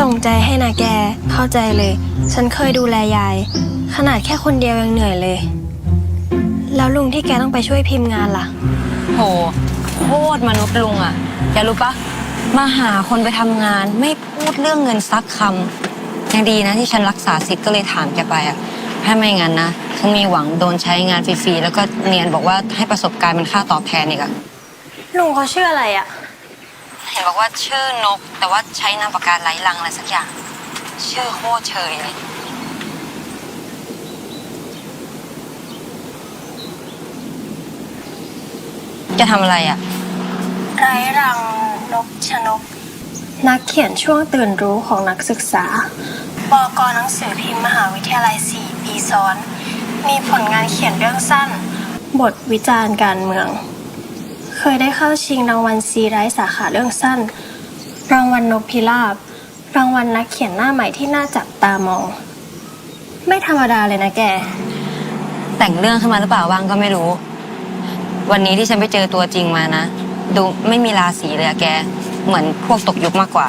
ส่งใจให้นะแก เข้าใจเลย ฉันเคยดูแลยาย ขนาดแค่คนเดียวยังเหนื่อยเลย แล้วลุงที่แกต้องไปช่วยพิมพ์งานล่ะ โห โคตรมนุษย์ลุงอะแกรู้ปะมาหาคนไปทำงานไม่พูดเรื่องเงินสักคำยังดีนะที่ฉันรักษาสิทธิ์ก็เลยถามแกไปอะถ้าไม่งั้นนะ ฉันมีหวังโดนใช้งานฟรีๆ แล้วก็เนียนบอกว่าให้ประสบการณ์เป็นค่าตอบแทนอีกอะลุงเขาชื่ออะไรอะ เห็นบอกว่าชื่อนก แต่ว่าใช้นามปากกาไร้ลังอะไรสักอย่าง ชื่อโคตรเชยเลยจะทำอะไรอะไร้รังนกชนก นักเขียนช่วงตื่นรู้ของนักศึกษาบกหนังสือพิมพ์มหาวิทยาลัย 4 ปีซ้อน มีผลงานเขียนเรื่องสั้น บทวิจารณ์การเมือง เคยได้เข้าชิงรางวัลซีไรส์สาขาเรื่องสั้น รางวัลนกพิราบ รางวัลนักเขียนหน้าใหม่ที่น่าจับตามอง ไม่ธรรมดาเลยนะแก แต่งเรื่องขึ้นมาหรือเปล่าบ้างก็ไม่รู้ วันนี้ที่ฉันไปเจอตัวจริงมานะ ดูไม่มีราศีเลยอะแก เหมือนพวกตกยุคมากกว่า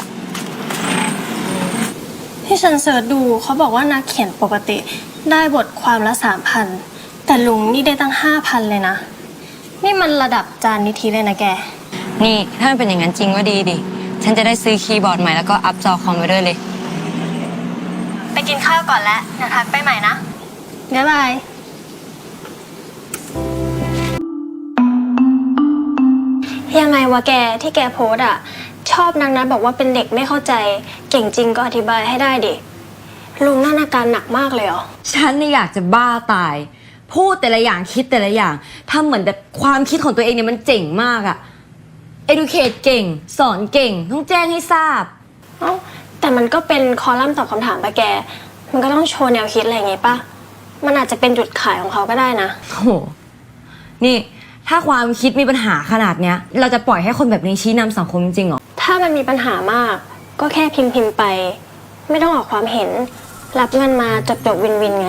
ที่ฉันเสิร์ชดูเขาบอกว่านักเขียนปกติได้บทความละสามพันแต่ลุงนี่ได้ตั้งห้าพันเลยนะ นี่มันระดับจานนิธิเลยนะแก นี่ถ้ามันเป็นอย่างนั้นจริงก็ดีดิ ฉันจะได้ซื้อคีย์บอร์ดใหม่แล้วก็อัพจอคอมไปด้วยเลย ไปกินข้าวก่อนแล้วเดี๋ยวทักไปใหม่นะบ๊ายบายยังไงวะแกที่แกโพสต์อะชอบนางนัดบอกว่าเป็นเด็กไม่เข้าใจ เก่งจริงก็อธิบายให้ได้ดิลุงนั่นอาการหนักมากเลยเหรอ ฉันเนี่ยอยากจะบ้าตาย พูดแต่ละอย่างคิดแต่ละอย่างทำเหมือนแบบความคิดของตัวเองเนี่ยมันเจ๋งมากอะ educate เก่ง สอนเก่ง ต้องแจ้งให้ทราบ เอ้าแต่มันก็เป็นคอลัมน์ตอบคำถามปะแก มันก็ต้องโชว์แนวคิดอะไรอย่างงี้ปะมันอาจจะเป็นจุดขายของเขาก็ได้นะ โอ้โห นี่ ถ้าความคิดมีปัญหาขนาดเนี้ย เราจะปล่อยให้คนแบบนี้ชี้นำสังคมจริงเหรอ ถ้ามันมีปัญหามาก ก็แค่พิมพ์พิมพ์ไป ไม่ต้องออกความเห็น รับเงินมาจบจบวินวินไง